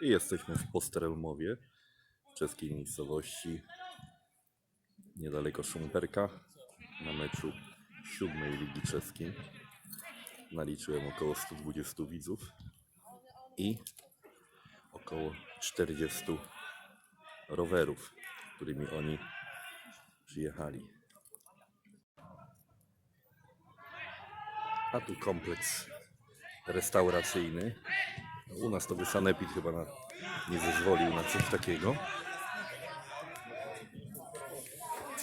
I jesteśmy w Posterelmowie, w czeskiej miejscowości, niedaleko Szumperka, na meczu siódmej Ligi Czeskiej. Naliczyłem około 120 widzów i około 40 rowerów, którymi oni przyjechali. A tu kompleks restauracyjny. U nas to by Sanepid chyba na, nie zezwolił na coś takiego.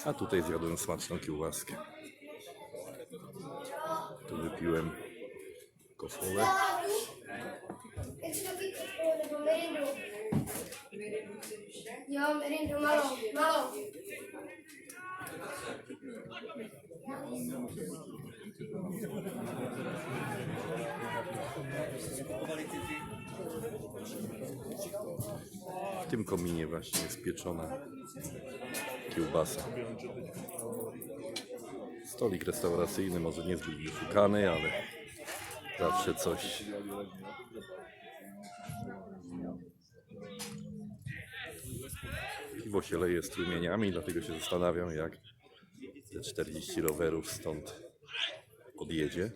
A tutaj zjadłem smaczną kiełbaskę. Tu wypiłem kofolę. Ja. W tym kominie właśnie jest pieczona kiełbasa. Stolik restauracyjny może niezbyt wyszukany, ale zawsze coś. Piwo się leje strumieniami, dlatego się zastanawiam, jak te 40 rowerów stąd odjedzie.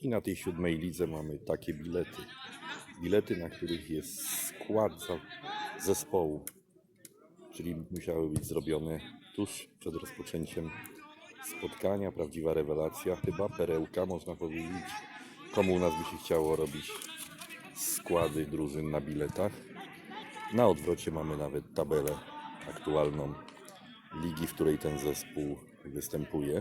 I na tej siódmej lidze mamy takie bilety. Bilety, na których jest skład zespołu, czyli musiały być zrobione tuż przed rozpoczęciem spotkania. Prawdziwa rewelacja, chyba perełka, można powiedzieć. Komu u nas by się chciało robić składy drużyn na biletach? Na odwrocie mamy nawet tabelę aktualną ligi, w której ten zespół występuje.